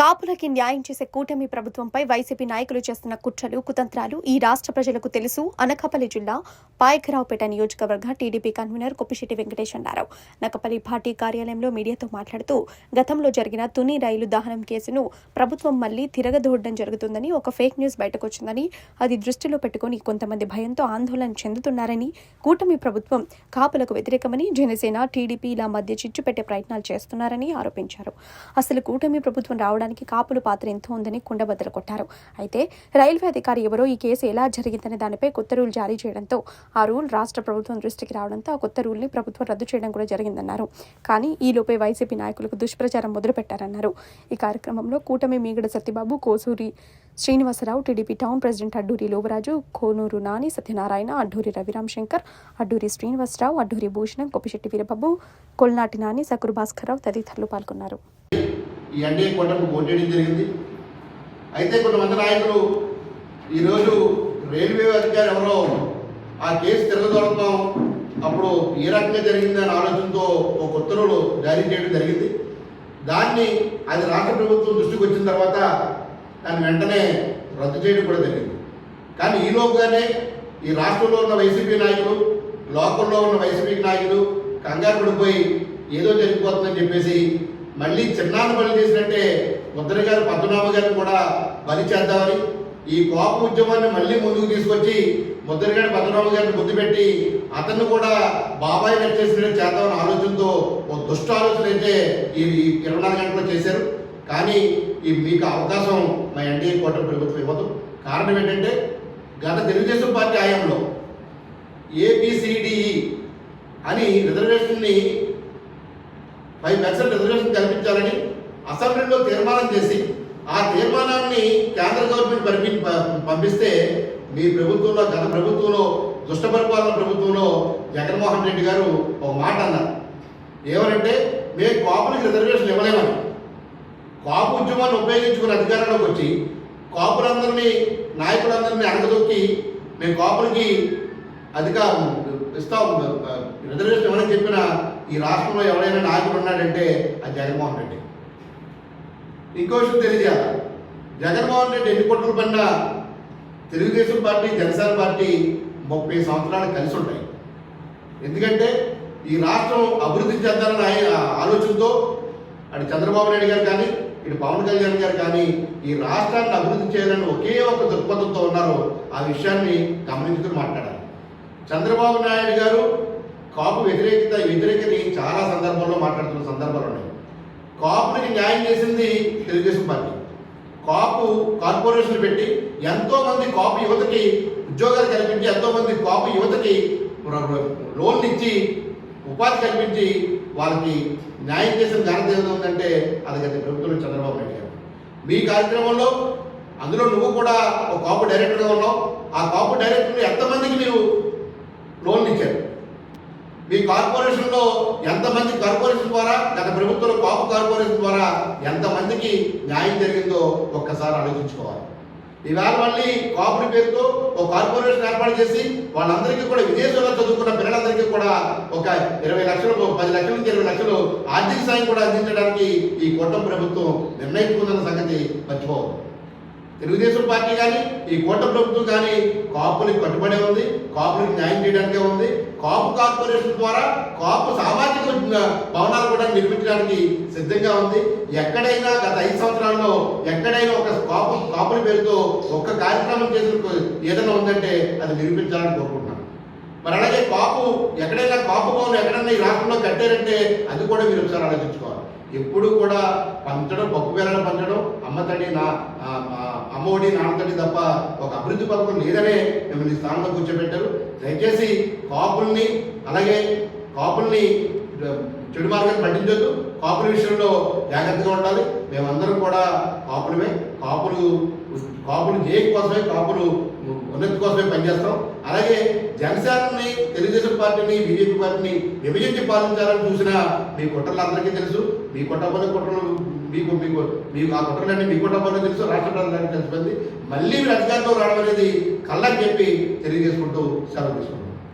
కాపులకి న్యాయం చేసే కూటమి ప్రభుత్వంపై వైసీపీ నాయకులు చేస్తున్న కుట్రలు కుతంత్రాలు ఈ రాష్ట్ర ప్రజలకు తెలుసు. అనకాపల్లి జిల్లా పాయకరావుపేట నియోజకవర్గ టీడీపీ కన్వీనర్ కొప్పిశెట్టి వెంకటేష్ అన్నారు. నకపల్లి పార్టీ కార్యాలయంలో మీడియాతో మాట్లాడుతూ గతంలో జరిగిన తుని రైలు దహనం కేసును ప్రభుత్వం మళ్ళీ తిరగదోడడం జరుగుతుందని ఒక ఫేక్ న్యూస్ బయటకొచ్చిందని అది దృష్టిలో పెట్టుకుని కొంతమంది భయంతో ఆందోళన చెందుతున్నారని కూటమి ప్రభుత్వం కాపులకు వ్యతిరేకమని జనసేన టీడీపీ ఇలా మధ్య చిచ్చు పెట్టే ప్రయత్నాలు చేస్తున్నారని ఆరోపించారు. అసలు కూటమి ప్రభుత్వం రావడానికి కాపుల పాత్ర ఎంత ఉందని కుండబద్దలు కొట్టారు. అయితే రైల్వే అధికారి ఎవరో ఈ కేసు ఎలా జరిగిందనే దానిపై కొత్త రూల్ జారీ చేయడంతో ఆ రూల్ రాష్ట్ర ప్రభుత్వం దృష్టికి రావడంతో ఆ కొత్త రూల్ని ప్రభుత్వం రద్దు చేయడం కూడా జరిగిందన్నారు. కానీ ఈలోపే వైసీపీ నాయకులకు దుష్ప్రచారం మొదలుపెట్టారన్నారు ఈ కార్యక్రమంలో కూటమి Meegada Satyababu Kosuri Srinivasarao TDP town president Adduri Lobaraju Konuru Nani Satyanarayana Adduri Raviram Shankar Adduri Srinivasarao Adduri Bhushanam Koppisetti Veerababu Kolnati Nani Sakuru Bhaskarrao తదితరులు పాల్గొన్నారు. ఈ ఎన్డీఏ కూటమికి పోటీయడం జరిగింది. అయితే కొంతమంది నాయకులు ఈరోజు రైల్వే అధికారి ఎవరో ఆ కేసు తిరగదొడతాం అప్పుడు ఏ రకంగా జరిగింది అనే ఆలోచనతో ఒక ఉత్తర్వులు జారీ చేయడం జరిగింది. దాన్ని అది రాష్ట్ర ప్రభుత్వం దృష్టికి వచ్చిన తర్వాత దాన్ని వెంటనే రద్దు చేయడం కూడా జరిగింది. కానీ ఈలోపుగానే ఈ రాష్ట్రంలో ఉన్న వైసీపీ నాయకులు లోకల్లో ఉన్న వైసీపీ నాయకులు కంగారు పడిపోయి ఏదో జరిగిపోతుందని చెప్పేసి మళ్ళీ చిన్నాన్న బలి చేసినట్టే ముద్ర గారు పద్మనాభ గారిని కూడా బలి చేద్దామని ఈ కోప ఉద్యమాన్ని మళ్ళీ ముందుకు తీసుకొచ్చి ముద్రగాడి పద్మనాభ గారిని ముద్దు పెట్టి అతన్ని కూడా బాబాయ్ చేసినట్టు చేద్దామని ఆలోచనతో ఓ దుష్ట ఆలోచన అయితే ఈ ఇరవై నాలుగు గంటల్లో చేశారు. కానీ ఈ మీకు అవకాశం మా ఎన్డీఏ కూటమి ప్రభుత్వం ఇవ్వదు. కారణం ఏంటంటే గత తెలుగుదేశం పార్టీ హయాంలో A B C D E అని పర్సెంట్ రిజర్వేషన్ కల్పించాలని అసెంబ్లీలో తీర్మానం చేసి ఆ తీర్మానాన్ని కేంద్ర గవర్నమెంట్ పరిపి ప- పంపిస్తే మీ ప్రభుత్వంలో గత ప్రభుత్వంలో దుష్ట పరిపాలన ప్రభుత్వంలో జగన్మోహన్ రెడ్డి గారు ఒక మాట అన్నారు. ఏమనంటే మేము కాపులకి రిజర్వేషన్ ఇవ్వలేమని. కాపు ఉద్యమాన్ని ఉపయోగించుకుని అధికారంలోకి వచ్చి కాపులందరినీ నాయకులందరినీ అడగదొక్కి మేము కాపులకి అధికారం ఇస్తాం రిజర్వేషన్ ఇవ్వని చెప్పిన ఈ రాష్ట్రంలో ఎవరైనా నాయకుడు ఉన్నాడంటే అది జగన్మోహన్ రెడ్డి. ఇంకో విషయం తెలియజేయాలి. జగన్మోహన్ రెడ్డి ఎన్ని కుట్రలు పడినా తెలుగుదేశం పార్టీ జనసేన పార్టీ ముప్పై సంవత్సరాలు కలిసి ఉంటాయి. ఎందుకంటే ఈ రాష్ట్రం అభివృద్ధి చెందాలన్న ఆయన ఆలోచనతో అటు చంద్రబాబు నాయుడు గారు కానీ ఇటు పవన్ కళ్యాణ్ గారు కానీ ఈ రాష్ట్రాన్ని అభివృద్ధి చేయాలని ఒకే ఒక దృక్పథంతో ఉన్నారు ఆ విషయాన్ని గమనించుకుని మాట్లాడాలి. చంద్రబాబు నాయుడు గారు కాపు వ్యతిరేకత వ్యతిరేకత చాలా సందర్భాల్లో మాట్లాడుతున్న సందర్భాలు ఉన్నాయి. కాపులకి న్యాయం చేసింది తెలుగుదేశం పార్టీ. కాపు కార్పొరేషన్ పెట్టి ఎంతో మంది కాపు యువతకి ఉద్యోగాలు కల్పించి ఎంతో మంది కాపు యువతకి లోన్లు ఇచ్చి ఉపాధి కల్పించి వాళ్ళకి న్యాయం చేసిన ఘనత ఏదో అది గత ప్రభుత్వం చంద్రబాబు నాయుడు గారు. మీ కార్యక్రమంలో అందులో నువ్వు కూడా ఒక కాపు డైరెక్టర్గా ఉన్నావు. ఆ కాపు డైరెక్టర్ ఎంతమందికి మీరు లోన్లు ఇచ్చారు? మీ కార్పొరేషన్లో ఎంతమంది కార్పొరేషన్ ద్వారా గత ప్రభుత్వంలో కాపు కార్పొరేషన్ ద్వారా ఎంతమందికి న్యాయం జరిగిందో ఒక్కసారి ఆలోచించుకోవాలి. ఈవేళ మళ్ళీ కాపుడి పేరుతో ఒక కార్పొరేషన్ ఏర్పాటు చేసి వాళ్ళందరికీ కూడా విదేశాల్లో చదువుకున్న పిల్లలందరికీ కూడా ఒక ఇరవై లక్షలు పది లక్షల నుంచి ఇరవై లక్షలు ఆర్థిక సాయం కూడా అందించడానికి ఈ కూటమి ప్రభుత్వం నిర్ణయించుకుందన్న సంగతి మర్చిపోవద్దు. తెలుగుదేశం పార్టీ కానీ ఈ కోట ప్రభుత్వం కానీ కాపులకు కట్టుబడే ఉంది కాపులకు న్యాయం చేయడానికే ఉంది. కాపు కార్పొరేషన్ ద్వారా కాపు సామాజిక భవనాలు కూడా నిర్మించడానికి సిద్ధంగా ఉంది. ఎక్కడైనా గత ఐదు సంవత్సరాల్లో ఎక్కడైనా ఒక కాపు కాపుల పేరుతో ఒక్క కార్యక్రమం చేసిన ఏదైనా ఉందంటే అది నిర్మించాలని కోరుకుంటున్నాను. మరి అలాగే కాపు ఎక్కడైనా కాపు భవనం ఎక్కడైనా ఈ రాష్ట్రంలో కట్టారంటే అది కూడా మీరు ఒకసారి ఆలోచించుకోవాలి. ఎప్పుడు కూడా పంచడం పప్పు వేలను పంచడం అమ్మతడి నా అమ్మఒడి ఆ, అమ్మ ఒడి నాన్న తప్ప ఒక అభివృద్ధి పథకం లేదనే మిమ్మల్ని స్థానంలో కూర్చోబెట్టారు. దయచేసి కాపుల్ని అలాగే కాపుల్ని చెడు మార్గం పట్టించొద్దు. కాపుల విషయంలో జాగ్రత్తగా ఉండాలి. మేమందరం కూడా కాపులమే. కాపులు కాపులు జేక్ కోసమే కాపులు ఉన్నతి కోసమే పనిచేస్తాం. అలాగే జనసేనని తెలుగుదేశం పార్టీని బీజేపీ పార్టీని విభజించి పాలించాలని చూసిన మీ కుట్రలు అందరికీ తెలుసు. మీ కుట్రపల్లి కుట్రలు మీకు మీకు మీకు ఆ కుట్రలన్నీ మీ కుట్రపల్లి తెలుసు రాష్ట్ర ప్రజలందరికీ తెలిసిపోయింది మళ్ళీ మీరు అధికారంలో రావడం అనేది కళ్ళని చెప్పి తెలియజేసుకుంటూ సెలవు తీసుకుంటాం